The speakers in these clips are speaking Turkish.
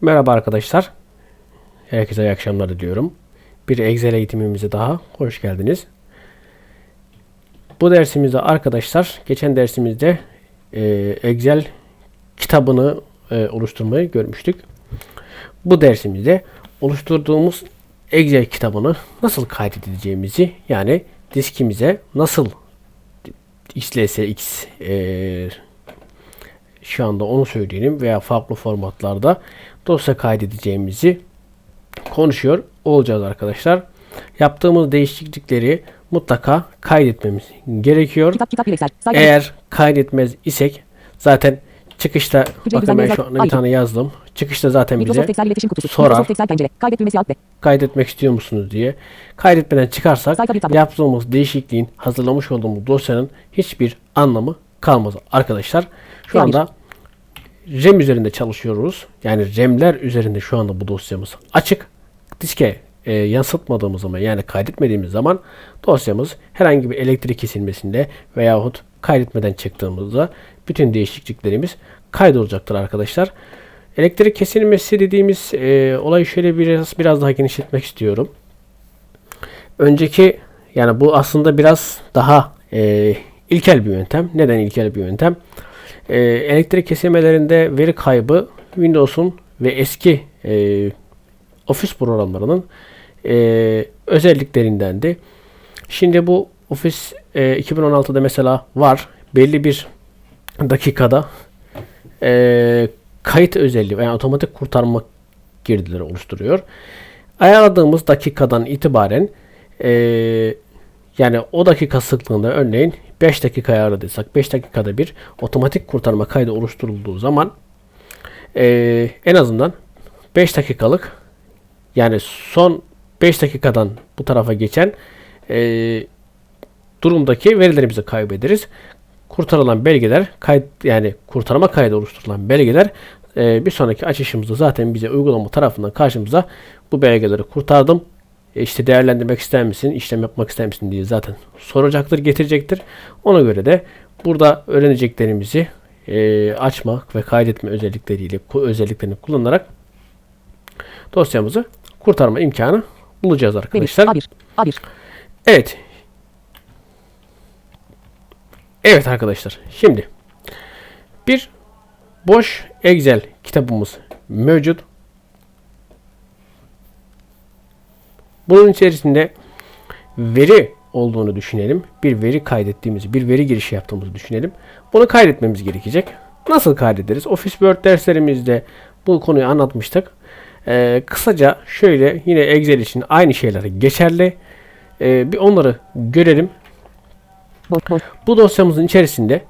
Merhaba arkadaşlar. Herkese iyi akşamlar diliyorum. Bir Excel eğitimimize daha hoş geldiniz. Bu dersimizde arkadaşlar geçen dersimizde e, Excel kitabını e, oluşturmayı görmüştük. Bu dersimizde oluşturduğumuz Excel kitabını nasıl kaydedeceğimizi yani diskimize nasıl XLSX e, şu anda onu söyleyelim veya farklı formatlarda dosya kaydedeceğimizi konuşuyor olacağız arkadaşlar. Yaptığımız değişiklikleri mutlaka kaydetmemiz gerekiyor. Kitap kitap Eğer kaydetmez isek zaten çıkışta Hücre bakın ben şu anda bir tane yazdım. Çıkışta zaten bize Microsoft Excel iletişim kutusu. sorar. Microsoft Excel pencere. Kaydet düğmesi alt kaydetmek istiyor musunuz diye. Kaydetmeden çıkarsak yaptığımız değişikliğin hazırlamış olduğumuz dosyanın hiçbir anlamı kalmaz arkadaşlar. Şu anda RAM üzerinde çalışıyoruz. Yani RAM'ler üzerinde şu anda bu dosyamız açık. Diske e, yansıtmadığımız zaman yani kaydetmediğimiz zaman dosyamız herhangi bir elektrik kesilmesinde veyahut kaydetmeden çıktığımızda bütün değişikliklerimiz kaydolacaktır arkadaşlar. Elektrik kesilmesi dediğimiz e, olayı şöyle biraz biraz daha genişletmek istiyorum. Önceki yani bu aslında biraz daha e, ilkel bir yöntem. Neden ilkel bir yöntem? E, elektrik kesilmelerinde veri kaybı Windows'un ve eski e, Office programlarının e, özelliklerindendi. Şimdi bu Office e, 2016'da mesela var. Belli bir dakikada e, kayıt özelliği veya otomatik kurtarma girdileri oluşturuyor. Ayarladığımız dakikadan itibaren e, yani o dakika sıklığında örneğin 5 dakika ayarladıysak 5 dakikada bir otomatik kurtarma kaydı oluşturulduğu zaman e, en azından 5 dakikalık yani son 5 dakikadan bu tarafa geçen e, durumdaki verilerimizi kaybederiz. Kurtarılan belgeler kayıt yani kurtarma kaydı oluşturulan belgeler e, bir sonraki açışımızda zaten bize uygulama tarafından karşımıza bu belgeleri kurtardım. E, işte değerlendirmek ister misin, işlem yapmak ister misin diye zaten soracaktır, getirecektir. Ona göre de burada öğreneceklerimizi e, açmak ve kaydetme özellikleriyle özelliklerini kullanarak dosyamızı kurtarma imkanı bulacağız B1. arkadaşlar. A1. A1. Evet. Evet arkadaşlar. Şimdi bir boş Excel kitabımız mevcut. Bunun içerisinde veri olduğunu düşünelim. Bir veri kaydettiğimizi, bir veri girişi yaptığımızı düşünelim. Bunu kaydetmemiz gerekecek. Nasıl kaydederiz? Office Word derslerimizde bu konuyu anlatmıştık. Ee, kısaca şöyle yine Excel için aynı şeyler geçerli. Ee, bir onları görelim. Bu dosyamızın içerisinde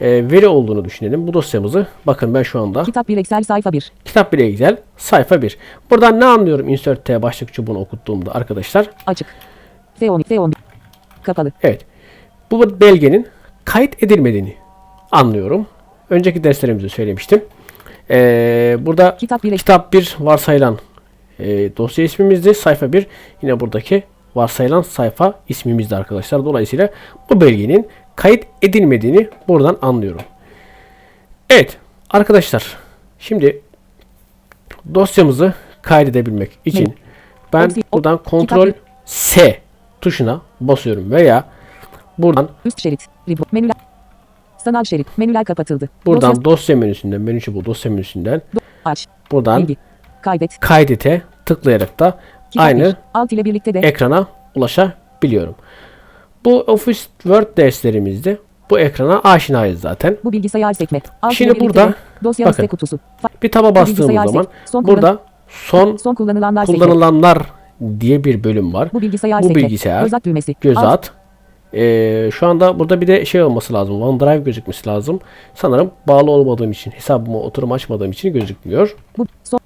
e, veri olduğunu düşünelim. Bu dosyamızı bakın ben şu anda Kitap bir Excel sayfa 1. kitap bile güzel sayfa 1. Buradan ne anlıyorum insert T başlık çubuğunu okuttuğumda arkadaşlar? Açık. F10. F11. Kapalı. Evet. Bu belgenin kayıt edilmediğini anlıyorum. Önceki derslerimizde söylemiştim. Ee, burada Kitap bir Excel. kitap 1 varsayılan e, dosya ismimizdi. Sayfa 1 yine buradaki varsayılan sayfa ismimizdi arkadaşlar. Dolayısıyla bu belgenin kayıt edilmediğini buradan anlıyorum. Evet arkadaşlar şimdi dosyamızı kaydedebilmek için ben buradan bir- S tuşuna basıyorum veya buradan Üst şerit. Menüler. Sanal şerit. Menüler kapatıldı. buradan Dosya. dosya menüsünden menü çubuğu dosya menüsünden aç. buradan Bilgi. Kaydet. kaydete tıklayarak da Kitap aynı. Alt ile birlikte de. ekrana ulaşabiliyorum. Bu Office Word derslerimizde bu ekrana aşinayız zaten. Bu bilgisayar sekme. Alt Şimdi burada-. Dosya bakın. kutusu. Bir taba bastığımız zaman son burada son son kullanılanlar sekme. kullanılanlar diye bir bölüm var. Bu bilgisayar Bu bilgisayar, Göz at düğmesi. Göz Alt- at. Ee, şu anda burada bir de şey olması lazım. OneDrive gözükmesi lazım. Sanırım bağlı olmadığım için, hesabıma oturum açmadığım için gözükmüyor. Bu son,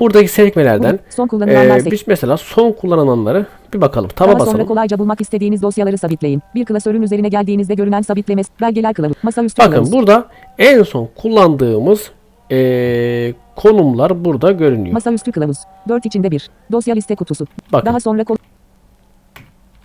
Buradaki sekmelerden son kullanılanlar sekme. biz mesela son kullanılanları bir bakalım. Taba Daha sonra basalım. kolayca bulmak istediğiniz dosyaları sabitleyin. Bir klasörün üzerine geldiğinizde görünen sabitleme, belgeler kılavuz, masaüstü Bakın kılavuz, burada en son kullandığımız ee, konumlar burada görünüyor. masaüstü kılavuz, 4 içinde bir, dosya liste kutusu. Bakın. Daha sonra kol...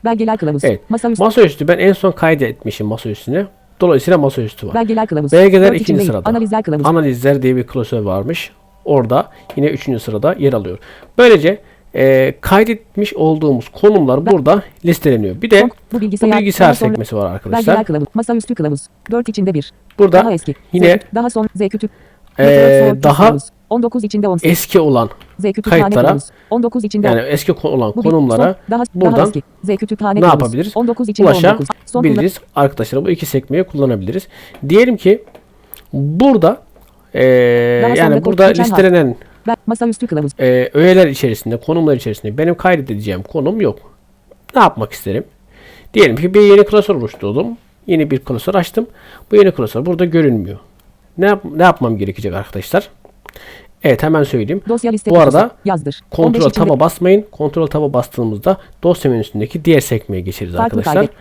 Belgeler kılavuz, Evet. masaüstü, Masaüstü ben en son kaydetmişim masaüstüne. Dolayısıyla masaüstü var. belgeler kılavuz, Belgeler ikinci sırada. analizler kılavuz, Analizler diye bir klasör varmış. Orada yine 3. sırada yer alıyor. Böylece e, kaydetmiş olduğumuz konumlar burada listeleniyor. Bir de bu bu bilgisayar, bilgisayar daha sonra- sekmesi var Belgeler arkadaşlar. kılavuz. Masaüstü kılavuz. 4 içinde 1. Burada Daha eski. yine Z, daha son Z Meteor soğuk daha kılavuz. 19 içinde 18. eski olan kayıtlara, kılavuz. 19 içinde yani eski olan Bu bir- konumlara daha, buradan daha eski. Z kütüphane ne yapabiliriz? 19 içinde 19. Son kullan- ulaşabiliriz. Arkadaşlar bu iki sekmeyi kullanabiliriz. Diyelim ki burada ee, yani burada listelenen Ben, masaüstü kılavuz. e, öğeler içerisinde, konumlar içerisinde benim kaydedeceğim konum yok. Ne yapmak isterim? Diyelim ki bir yeni klasör oluşturdum. Yeni bir klasör açtım. Bu yeni klasör burada görünmüyor. Ne, yap- ne yapmam gerekecek arkadaşlar? Evet hemen söyleyeyim. Dosya liste Bu arada yazdır. 15 Kontrol taba basmayın. Kontrol taba bastığımızda dosya menüsündeki diğer sekmeye geçeriz Farklı arkadaşlar. kaydet.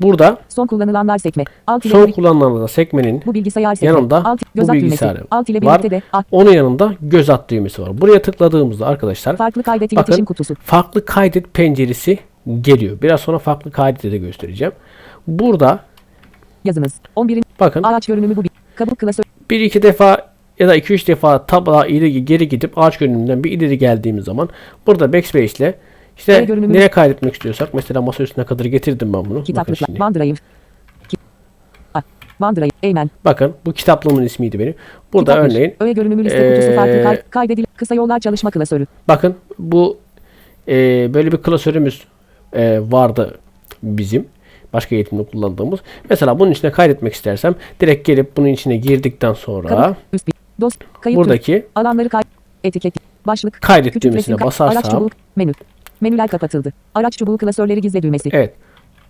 Burada son kullanılanlar sekme. Alt ile son bir- kullanılan sekmenin bu bilgisayar sekme. yanında alt, bu göz at düğmesi. bilgisayarı Alt ile var. de ah, Onun yanında göz at düğmesi var. Buraya tıkladığımızda arkadaşlar farklı kaydet Bakın. iletişim kutusu. farklı kaydet penceresi geliyor. Biraz sonra farklı kaydeti de göstereceğim. Burada Yazınız. 11'in bakın ağaç görünümü bu bir. Kabuk klasör. bir iki defa ya da iki üç defa tabağa ileri geri gidip ağaç görünümünden bir ileri geldiğimiz zaman burada backspace ile işte görünümü- nereye kaydetmek istiyorsak mesela masa üstüne kadar getirdim ben bunu. Kitaplıklar. OneDrive. OneDrive. Eymen. Bakın bu kitaplığımın ismiydi benim. Burada Kitapmış. örneğin Öğe görünümü liste Ee, kutusu farklı kay kaydedil. Kısa yollar çalışma klasörü. bakın bu e, böyle bir klasörümüz e, vardı bizim. Başka eğitimde kullandığımız. Mesela bunun içine kaydetmek istersem direkt gelip bunun içine girdikten sonra Kabuk. Üst bir. Dos. Kayıt buradaki Alanları kay. Etiket. Başlık. kaydet Küçük düğmesine resim. ka- basarsam Araç çubuğu. Menü. Menüler kapatıldı. Araç çubuğu klasörleri gizle düğmesi. evet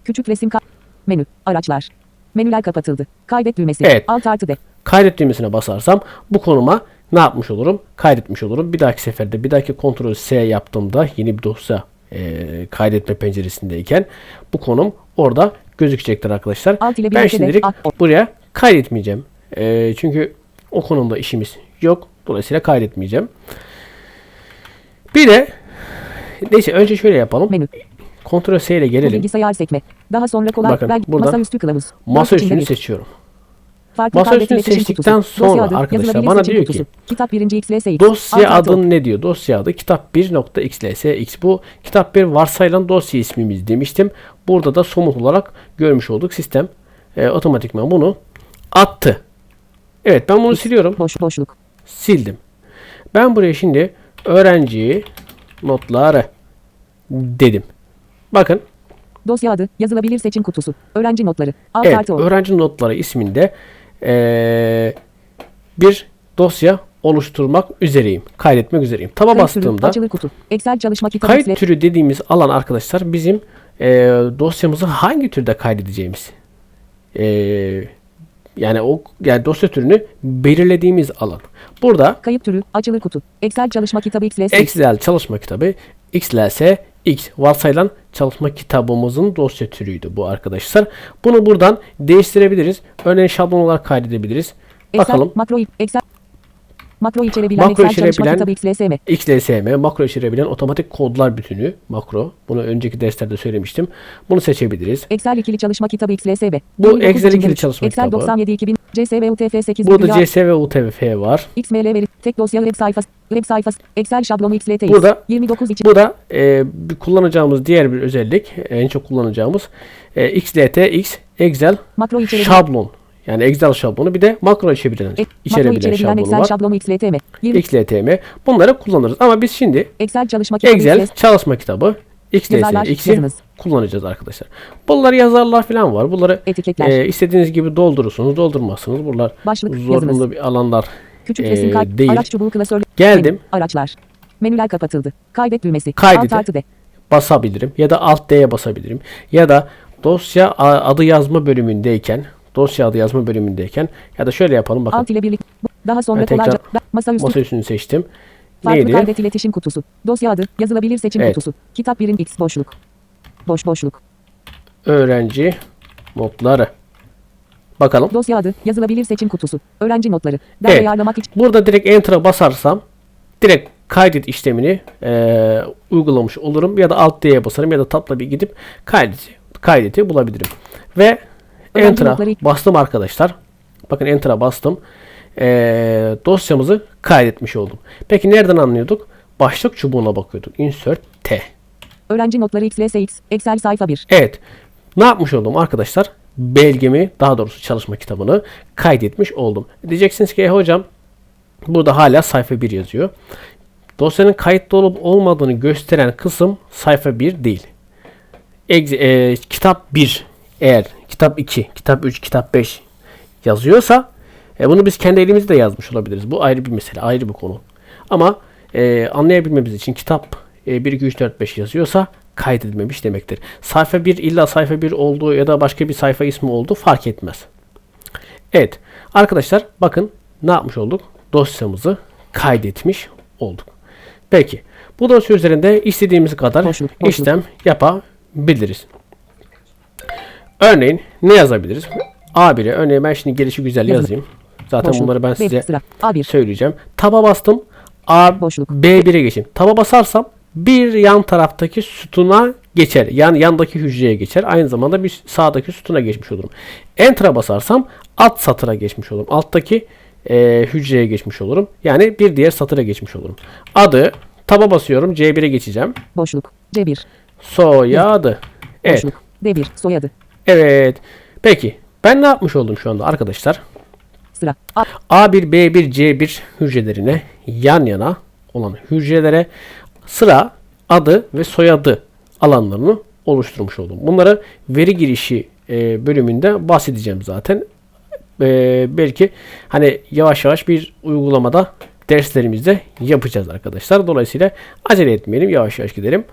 Küçük resim ka- menü. Araçlar. Menüler kapatıldı. Kaydet düğmesi. Evet. Alt artı D. kaydet düğmesine basarsam bu konuma ne yapmış olurum? Kaydetmiş olurum. Bir dahaki seferde bir dahaki kontrol S yaptığımda yeni bir dosya e, kaydetme penceresindeyken bu konum orada gözükecektir arkadaşlar. Alt ile Ben birlikte de- şimdilik Ah, buraya kaydetmeyeceğim. E, çünkü o konumda işimiz yok. Dolayısıyla kaydetmeyeceğim. Bir de neyse önce şöyle yapalım. Menü. Kontrol S ile gelelim. bilgisayar sekme. Daha sonra kolay Bakın, belge- buradan masaüstü kılavuz. Masa Dört içinde üstünü bir. seçiyorum. Farklı Masa kaydet üstünü iletişim seçtikten kutusu. Sonra adı, arkadaşlar bana diyor kutusu. ki, Kitap 1. XLSX. Dosya Alt artı adı ne diyor? Dosya adı kitap 1.xlsx. Bu kitap 1 varsayılan dosya ismimiz demiştim. Burada da somut olarak görmüş olduk. Sistem e, otomatikman bunu attı. Evet ben bunu siliyorum. Boş boşluk. Sildim. Ben buraya şimdi öğrenci notları dedim. Bakın Dosya adı, yazılabilir seçim kutusu. Öğrenci notları. Alt evet artı öğrenci notları isminde e, bir dosya oluşturmak üzereyim. Kaydetmek üzereyim. Taba Kayıt türü, bastığımda açılır kutu. Excel çalışma kitabı. Kayıt türü dediğimiz alan arkadaşlar bizim e, dosyamızı hangi türde kaydedeceğimiz. E, yani o yani dosya türünü belirlediğimiz alan. Burada Kayıt türü, açılır kutu. Excel çalışma kitabı XLSX. Excel çalışma kitabı XLS X varsayılan çalışma kitabımızın dosya türüydü bu arkadaşlar. Bunu buradan değiştirebiliriz. Örneğin şablon olarak kaydedebiliriz. Excel, Bakalım. makro, Excel, makro içerebilen Makro Excel çalışma içerebilen- kitabı XLSM. XLSM makro içerebilen otomatik kodlar bütünü makro. Bunu önceki derslerde söylemiştim. Bunu seçebiliriz. Excel ikili çalışma kitabı XLSB. Bu 29 Excel ikili çalışma Excel kitabı. 97 2000 CSV UTF 8 Burada CS ve UTF var. XML veri tek dosya web sayfası web sayfası Excel şablonu XLTX. Burada- 29 için Bu da e, kullanacağımız diğer bir özellik. En çok kullanacağımız e, XLTX Excel makro şablon. Yani Excel şablonu bir de makro içerebilen, makro içerebilen şablonu Excel var. şablonu XLTM. 20 XLTM. Bunları kullanırız. Ama biz şimdi Excel çalışma kitabı Excel XLS. çalışma kitabı XLSX'i yazınız. kullanacağız arkadaşlar. Bunları yazarlar falan var. Bunları Etiketler. e, istediğiniz gibi doldurursunuz, doldurmazsınız. Bunlar Başlık, zorunlu yazınız. bir alanlar Küçük e, resim kayıt. değil. Araç çubuğu klasör. Geldim. Menü, araçlar. Menüler kapatıldı. Kaydet düğmesi. Kaydede. Alt D. basabilirim ya da alt D'ye basabilirim ya da dosya adı yazma bölümündeyken dosya adı yazma bölümündeyken ya da şöyle yapalım bakın Alt ile birlik. Daha sonra Ben tekrar kolayca masaüstü masa üstünü seçtim. farklı Neydi? kaydet iletişim kutusu. Dosya adı yazılabilir seçim Evet. kutusu. Kitap 1'in X boşluk. Boş boşluk. Öğrenci notları. Bakalım. Dosya adı yazılabilir seçim kutusu. Öğrenci notları. Ben Evet. ayarlamak için Burada direkt Enter'a basarsam direkt kaydet işlemini eee, uygulamış olurum ya da alt D'ye basarım ya da tabla bir gidip kaydeti, kaydeti bulabilirim. Ve Enter'a bastım arkadaşlar. Bakın Enter'a bastım. eee, dosyamızı kaydetmiş oldum. Peki nereden anlıyorduk? Başlık çubuğuna bakıyorduk. Insert T. Öğrenci notları XLSX. Excel sayfa 1. Evet. Ne yapmış oldum arkadaşlar? Belgemi daha doğrusu çalışma kitabını kaydetmiş oldum. Diyeceksiniz ki "E hocam burada hala sayfa 1 yazıyor. Dosyanın kayıtlı olup olmadığını gösteren kısım sayfa 1 değil. Ex- e, kitap 1 eğer kitap 2, kitap 3, kitap 5 yazıyorsa e, bunu biz kendi elimizde yazmış olabiliriz. Bu ayrı bir mesele, ayrı bir konu. Ama e, anlayabilmemiz için kitap e, 1, 2, 3, 4, 5 yazıyorsa kaydedilmemiş demektir. Sayfa 1 illa sayfa 1 olduğu ya da başka bir sayfa ismi olduğu fark etmez. Evet arkadaşlar bakın ne yapmış olduk? Dosyamızı kaydetmiş olduk. Peki bu dosya üzerinde istediğimiz kadar Boşluk, boşluk. işlem yapabiliriz. Örneğin ne yazabiliriz? A1'e örneğin ben şimdi gelişi güzel yazayım. Zaten Boşluk. bunları ben size sıra. A1. söyleyeceğim. Taba bastım. A Boşluk. B1'e geçeyim. Taba basarsam bir yan taraftaki sütuna geçer. Yani yandaki hücreye geçer. Aynı zamanda bir sağdaki sütuna geçmiş olurum. Enter'a basarsam alt satıra geçmiş olurum. Alttaki e, hücreye geçmiş olurum. Yani bir diğer satıra geçmiş olurum. Adı taba basıyorum. C1'e geçeceğim. Boşluk. C1. Soyadı. Evet. Boşluk. D1. Soyadı. Evet. Peki. Ben ne yapmış oldum şu anda arkadaşlar? Sıra. A. A1, B1, C1 hücrelerine yan yana olan hücrelere sıra, adı ve soyadı alanlarını oluşturmuş oldum. Bunları veri girişi e, bölümünde bahsedeceğim zaten. E, belki hani yavaş yavaş bir uygulamada derslerimizde yapacağız arkadaşlar. Dolayısıyla acele etmeyelim. Yavaş yavaş gidelim.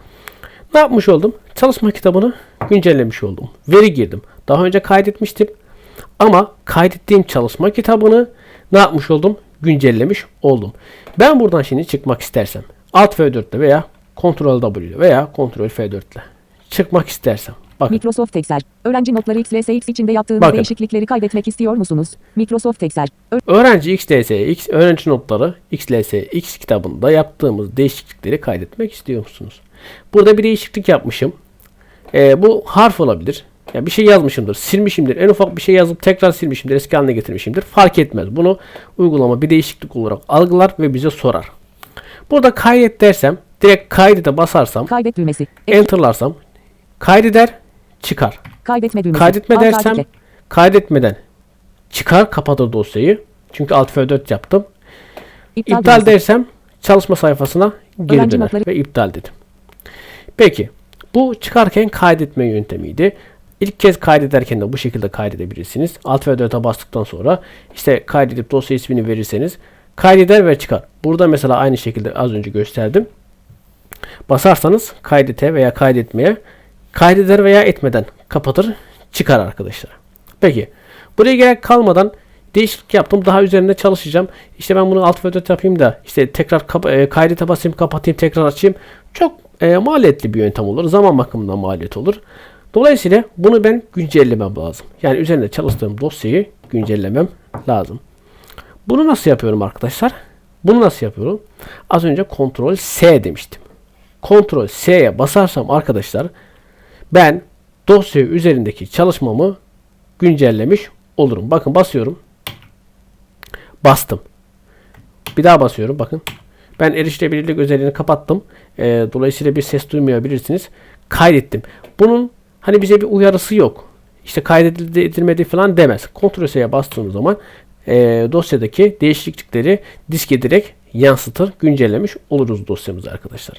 Ne yapmış oldum? Çalışma kitabını güncellemiş oldum. Veri girdim. Daha önce kaydetmiştim. Ama kaydettiğim çalışma kitabını ne yapmış oldum? Güncellemiş oldum. Ben buradan şimdi çıkmak istersem Alt F4 ile veya Ctrl W ile veya Ctrl F4 ile çıkmak istersem bakın Microsoft Excel. Öğrenci notları XLSX içinde yaptığınız Bakın. değişiklikleri kaydetmek istiyor musunuz? Microsoft Excel. Ö- öğrenci XLSX öğrenci notları XLSX kitabında yaptığımız değişiklikleri kaydetmek istiyor musunuz? Burada bir değişiklik yapmışım. Ee, bu harf olabilir. Ya bir şey yazmışımdır, silmişimdir. En ufak bir şey yazıp tekrar silmişimdir, eski haline getirmişimdir. Fark etmez. Bunu uygulama bir değişiklik olarak algılar ve bize sorar. Burada kaydet dersem, direkt kaydete basarsam, Kaydet düğmesi. E- enterlarsam kaydeder, çıkar. kaydetme düğmesi. Kaydetme dersem, kaydetmeden çıkar, kapatır dosyayı. Çünkü Alt F4 yaptım. İptal, İptal dersem çalışma sayfasına geri Öğrenci döner notları- ve iptal dedim. Peki bu çıkarken kaydetme yöntemiydi. İlk kez kaydederken de bu şekilde kaydedebilirsiniz. Alt ve 4'e bastıktan sonra işte kaydedip dosya ismini verirseniz kaydeder ve çıkar. Burada mesela aynı şekilde az önce gösterdim. Basarsanız kaydete veya kaydetmeye kaydeder veya etmeden kapatır çıkar arkadaşlar. Peki buraya gerek kalmadan değişiklik yaptım. Daha üzerinde çalışacağım. İşte ben bunu alt ve 4 yapayım da işte tekrar kap- e, kaydete basayım kapatayım tekrar açayım. Çok e, maliyetli bir yöntem olur. Zaman bakımından maliyet olur. Dolayısıyla bunu ben güncellemem lazım. Yani üzerinde çalıştığım dosyayı güncellemem lazım. Bunu nasıl yapıyorum arkadaşlar? Bunu nasıl yapıyorum? Az önce Ctrl S demiştim. Ctrl S'ye basarsam arkadaşlar ben dosya üzerindeki çalışmamı güncellemiş olurum. Bakın basıyorum. Bastım. Bir daha basıyorum. Bakın. Ben erişilebilirlik özelliğini kapattım. Ee, dolayısıyla bir ses duymayabilirsiniz. Kaydettim. Bunun hani bize bir uyarısı yok. İşte kaydedildi edilmedi falan demez. Ctrl S'ye bastığım zaman e, dosyadaki değişiklikleri diske direkt yansıtır. Güncellemiş oluruz dosyamızı arkadaşlar.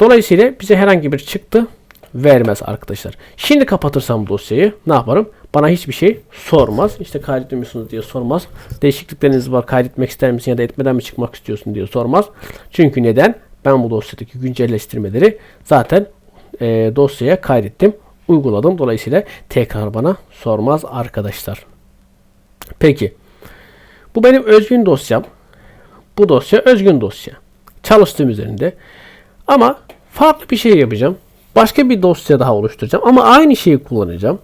Dolayısıyla bize herhangi bir çıktı vermez arkadaşlar. Şimdi kapatırsam dosyayı ne yaparım? Bana hiçbir şey sormaz. İşte kaydetmiyorsunuz diye sormaz. Değişiklikleriniz var kaydetmek ister misin ya da etmeden mi çıkmak istiyorsun diye sormaz. Çünkü neden? Ben bu dosyadaki güncelleştirmeleri zaten e, dosyaya kaydettim. Uyguladım. Dolayısıyla tekrar bana sormaz arkadaşlar. Peki. Bu benim özgün dosyam. Bu dosya özgün dosya. Çalıştığım üzerinde. Ama farklı bir şey yapacağım. Başka bir dosya daha oluşturacağım. Ama aynı şeyi kullanacağım.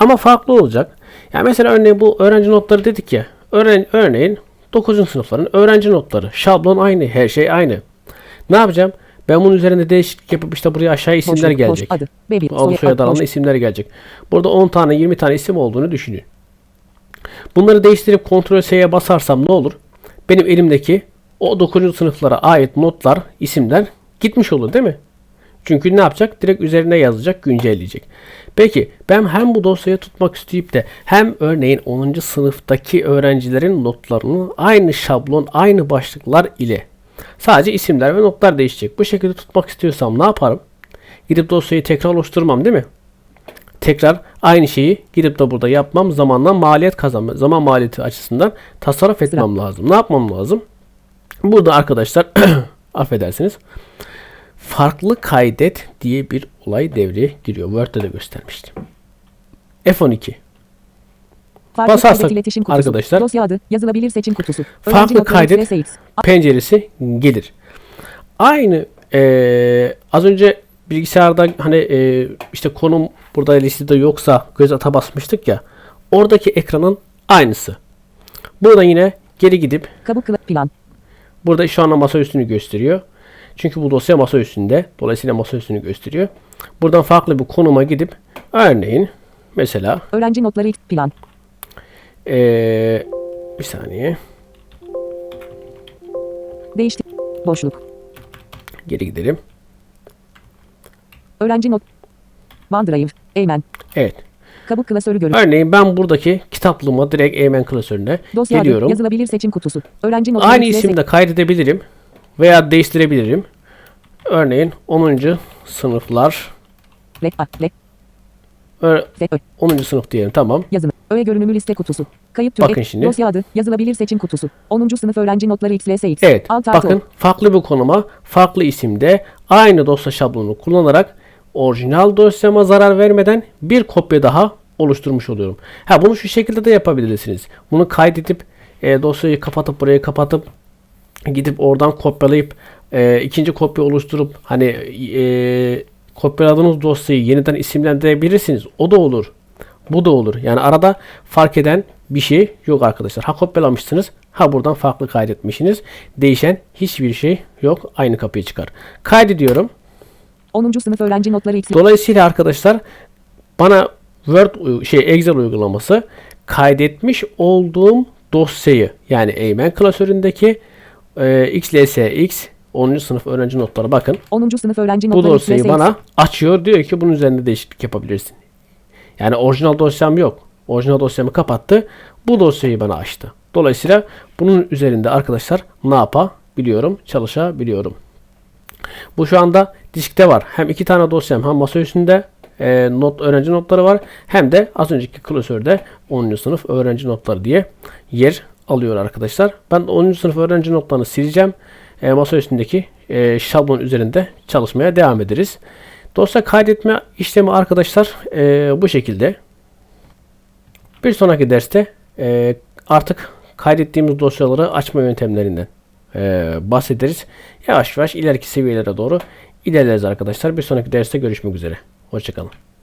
Ama farklı olacak. Yani mesela örneğin bu öğrenci notları dedik ya. Örneğin, örneğin 9. sınıfların öğrenci notları. Şablon aynı. Her şey aynı. Ne yapacağım? Ben bunun üzerinde değişiklik yapıp işte buraya aşağı isimler boş, gelecek. adı. B1. Adı soy- soyadı alanında isimler gelecek. Burada 10 tane 20 tane isim olduğunu düşünün. Bunları değiştirip Ctrl S'ye basarsam ne olur? Benim elimdeki o 9. sınıflara ait notlar, isimler gitmiş olur değil mi? Çünkü ne yapacak? Direkt üzerine yazacak, güncelleyecek. Peki ben hem bu dosyayı tutmak isteyip de hem örneğin 10. sınıftaki öğrencilerin notlarını aynı şablon, aynı başlıklar ile sadece isimler ve notlar değişecek. Bu şekilde tutmak istiyorsam ne yaparım? Gidip dosyayı tekrar oluşturmam değil mi? Tekrar aynı şeyi gidip de burada yapmam zamanla maliyet kazanma, zaman maliyeti açısından tasarruf etmem lazım. Ne yapmam lazım? Burada arkadaşlar affedersiniz farklı kaydet diye bir olay devreye giriyor. Word'de de göstermiştim. F12. Farklı Basarsak iletişim kutusu. arkadaşlar, Dosya adı. Yazılabilir seçim kutusu. farklı kaydet penceresi gelir. Aynı eee, az önce bilgisayarda hani eee, işte konum burada listede yoksa göz ata basmıştık ya. Oradaki ekranın aynısı. Burada yine geri gidip Kabuk kıla plan. Burada şu anda masa üstünü gösteriyor. Çünkü bu dosya masa üstünde. Dolayısıyla masa üstünü gösteriyor. Buradan farklı bir konuma gidip örneğin mesela Öğrenci notları X plan. eee, bir saniye Değiştir. Boşluk. geri gidelim. Öğrenci not. OneDrive. Eymen. Evet. Kabuk klasörü görün. Örneğin ben buradaki kitaplığıma direkt Eymen klasörüne Dosya geliyorum. Yazılabilir seçim kutusu. Öğrenci notları Aynı isimde kaydedebilirim veya değiştirebilirim. Örneğin 10. sınıflar Re, a, re, Ö- se, ö. 10. sınıf diyelim tamam. Yazımı. Öğe görünümü liste kutusu. Kayıt türü. Bakın şimdi. Dosya adı. Yazılabilir seçim kutusu. 10. sınıf öğrenci notları XLSX. Evet. Alt bakın farklı bir konuma, farklı isimde aynı dosya şablonunu kullanarak orijinal dosyama zarar vermeden bir kopya daha oluşturmuş oluyorum. Ha bunu şu şekilde de yapabilirsiniz. Bunu kaydedip e, dosyayı kapatıp buraya kapatıp gidip oradan kopyalayıp e, ikinci kopya oluşturup hani e, kopyaladığınız dosyayı yeniden isimlendirebilirsiniz. O da olur. Bu da olur. Yani arada fark eden bir şey yok arkadaşlar. Ha kopyalamışsınız, ha buradan farklı kaydetmişsiniz. Değişen hiçbir şey yok. Aynı kapıya çıkar. Kaydediyorum. 10. sınıf öğrenci notları XLSX. Dolayısıyla arkadaşlar bana Word şey Excel uygulaması kaydetmiş olduğum dosyayı yani Eymen klasöründeki e, XLSX 10. sınıf öğrenci notları bakın. 10. sınıf öğrenci Bu notları dosyayı XLSX. bana açıyor. Diyor ki bunun üzerinde değişiklik yapabilirsin. Yani orijinal dosyam yok. Orijinal dosyamı kapattı. Bu dosyayı bana açtı. Dolayısıyla bunun üzerinde arkadaşlar ne yapabiliyorum? Çalışabiliyorum. Bu şu anda diskte var. Hem iki tane dosyam hem masa üstünde e, not öğrenci notları var. Hem de az önceki klasörde 10. sınıf öğrenci notları diye yer alıyor arkadaşlar. Ben 10. sınıf öğrenci notlarını sileceğim. E, masa üstündeki e, şablon üzerinde çalışmaya devam ederiz. Dosya kaydetme işlemi arkadaşlar e, bu şekilde. Bir sonraki derste e, artık kaydettiğimiz dosyaları açma yöntemlerinden e, bahsederiz. Yavaş yavaş ileriki seviyelere doğru ilerleriz arkadaşlar. Bir sonraki derste görüşmek üzere. Hoşçakalın.